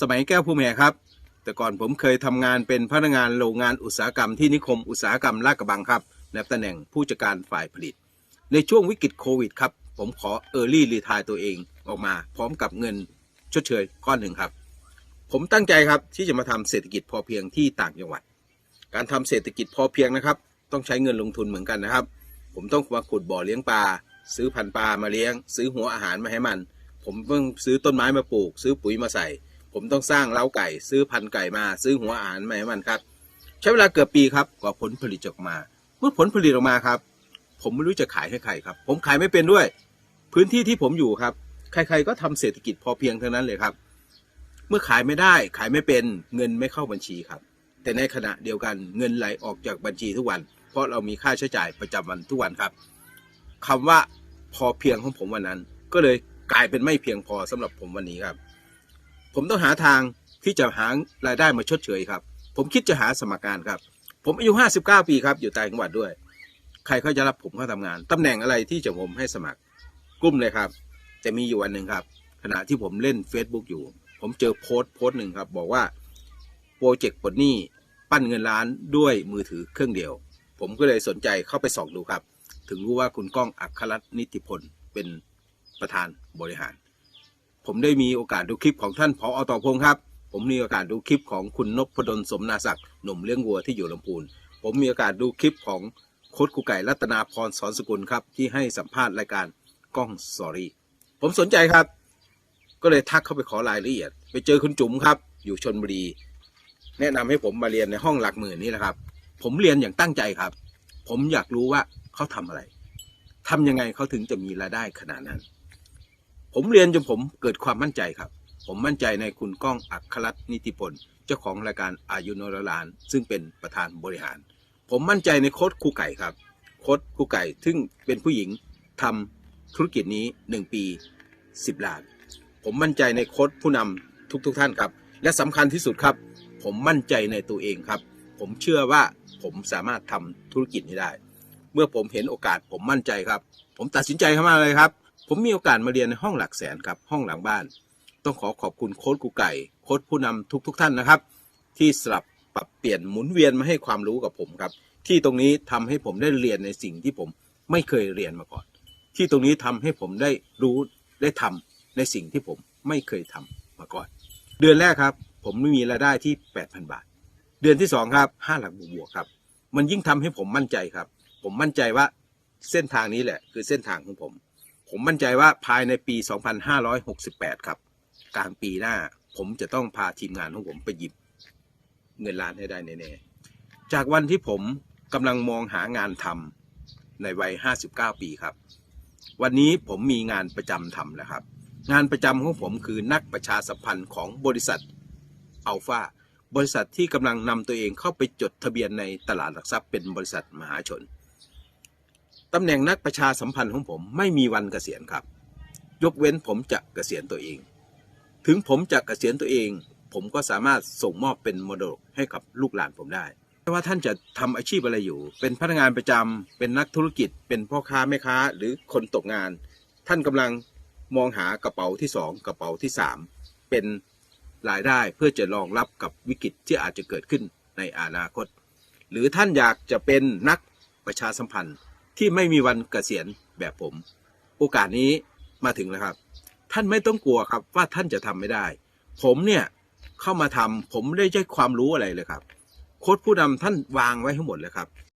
สมัยแก้วผู้แม่ครับ แต่ก่อนผมเคยทำงานเป็นพนักงานโรงงานอุตสาหกรรมที่นิคมอุตสาหกรรมลาดกระบังครับในตำแหน่งผู้จัดการฝ่ายผลิต ในช่วงวิกฤตโควิดครับ ผมขอเออร์ลี่รีทายตัวเองออกมาพร้อมกับเงินชดเชยก้อนหนึ่งครับ ผมตั้งใจครับที่จะมาทำเศรษฐกิจพอเพียงที่ต่างจังหวัด การทำเศรษฐกิจพอเพียงนะครับ ต้องใช้เงินลงทุนเหมือนกันนะครับ ผมต้องมาขุดบ่อเลี้ยงปลาซื้อพันปลามาเลี้ยง ซื้อหัวอาหารมาให้มัน ผมต้องซื้อต้นไม้มาปลูก ซื้อปุ๋ยมาใส่ ผมต้องสร้างเล้าไก่ซื้อพันไก่มาซื้อหัวอาหารมาให้มันครับ ใช้เวลาเกือบปีครับกว่าผลผลิตออกมา เมื่อผลผลิตออกมาครับ ผมไม่รู้จะขายให้ใครครับ ผมขายไม่เป็นด้วย พื้นที่ที่ผมอยู่ครับ ใครๆก็ทำเศรษฐกิจพอเพียงเทั้งนั้นเลยครับ เมื่อขายไม่ได้ขายไม่เป็นเงินไม่เข้าบัญชีครับ แต่ในขณะเดียวกันเงินไหลออกจากบัญชีทุกวัน เพราะเรามีค่าใช้จ่ายประจำวันทุกวันครับคำว่าพอเพียงของผมวันนั้น ก็เลยกลายเป็นไม่เพียงพอสำหรับผมวันนี้ครับ ผมต้องหาทางที่จะหารายได้มาชดเชยครับ ผมคิดจะหาสมัครงานครับ ผมอายุ 59 ปีครับอยู่ต่างจังหวัดด้วย ใครเขาจะรับผมเข้าทำงานตำแหน่งอะไรที่จะผมให้สมัครกลุ่มเลยครับ แต่มีอยู่วันหนึ่งครับ ขณะที่ผมเล่น Facebook อยู่ ผมเจอโพสต์โพสต์หนึ่งครับ บอกว่าโปรเจกต์ปลดหนี้ปั้นเงินล้านด้วยมือถือเครื่องเดียว ผมก็เลยสนใจเข้าไปส่องดูครับ ถึงรู้ว่าคุณก้องอัครรัตน์นิติพลเป็นประธานบริหาร ผมได้มีโอกาสดูคลิปของท่านผออต่อพงครับ ผมมีโอกาสดูคลิปของคุณนพดลสมนาศักดิ์หนุ่มเลี้ยงวัวที่อยู่ลำพูน ผมมีโอกาสดูคลิปของโค้ชกูไก่รัตนาพรสอนสกุลครับ ที่ให้สัมภาษณ์รายการกล้องสอรี่ผมสนใจครับ ก็เลยทักเข้าไปขอรายละเอียด ไปเจอคุณจุ๋มครับ อยู่ชนบุรี แนะนำให้ผมมาเรียนในห้องหลักหมื่นนี่แหละครับ ผมเรียนอย่างตั้งใจครับ ผมอยากรู้ว่าเขาทำอะไรทำยังไงเขาถึงจะมีรายได้ขนาดนั้น ผมเรียนจนผมเกิดความมั่นใจครับ ผมมั่นใจในคุณก้องอัครรัตน์นิติพลเจ้าของรายการอายุนรลาน ซึ่งเป็นประธานบริหาร ผมมั่นใจในโค้ดครูไก่ครับ โค้ดครูไก่ซึ่งเป็นผู้หญิงทำธุรกิจนี้หนึ่งปีสิบล้าน ผมมั่นใจในโค้ดผู้นำทุกๆทท่านครับ และสำคัญที่สุดครับ ผมมั่นใจในตัวเองครับ ผมเชื่อว่าผมสามารถทำธุรกิจนี้ได้ เมื่อผมเห็นโอกาสผมมั่นใจครับ ผมตัดสินใจเข้ามาเลยครับ ผมมีโอกาสมาเรียนในห้องหลักแสนครับห้องหลังบ้าน ต้องขอขอบคุณโค้ดกูไก่ โค้ดผู้นำทุกๆทท่านนะครับ ที่สลับปรับเปลี่ยนหมุนเวียนมาให้ความรู้กับผมครับ ที่ตรงนี้ทำให้ผมได้เรียนในสิ่งที่ผมไม่เคยเรียนมาก่อน ที่ตรงนี้ทำให้ผมได้รู้ได้ทำในสิ่งที่ผมไม่เคยทำมาก่อน เดือนแรกครับ ผมไม่มีรายได้ที่ 8,000 บาท เดือนที่สองครับ5หลักบวกครับ มันยิ่งทำให้ผมมั่นใจครับ ผมมั่นใจว่าเส้นทางนี้แหละ คือเส้นทางของผม ผมมั่นใจว่าภายในปี 2568 ครับ กลางปีหน้า ผมจะต้องพาทีมงานของผมไปหยิบเงินล้านให้ได้แน่ๆ จากวันที่ผมกำลังมองหางานทำในวัย 59 ปีครับ วันนี้ผมมีงานประจำทำแล้วครับ งานประจำของผมคือนักประชาสัมพันธ์ของบริษัทอัลฟาบริษัทที่กำลังนำตัวเองเข้าไปจดทะเบียนในตลาดหลักทรัพย์เป็นบริษัทมหาชน ตำแหน่งนักประชาสัมพันธ์ของผมไม่มีวันเกษียณครับ ยกเว้นผมจะเกษียณตัวเอง ถึงผมจะเกษียณตัวเอง ผมก็สามารถส่งมอบเป็นมรดกให้กับลูกหลานผมได้ไม่ว่าท่านจะทำอาชีพอะไรอยู่ เป็นพนักงานประจำเป็นนักธุรกิจ เป็นพ่อค้าแม่ค้า หรือคนตกงาน ท่านกำลังมองหากระเป๋าที่สองกระเป๋าที่สามเป็นรายได้เพื่อจะรองรับกับวิกฤตที่อาจจะเกิดขึ้นในอนาคต หรือท่านอยากจะเป็นนักประชาสัมพันธ์ ที่ไม่มีวันเกษียณแบบผม โอกาสนี้มาถึงแล้วครับ ท่านไม่ต้องกลัวครับว่าท่านจะทำไม่ได้ ผมเนี่ยเข้ามาทำผมไม่ได้ใช้ความรู้อะไรเลยครับ โค้ดผู้นำท่านวางไว้ทั้งหมดเลยครับ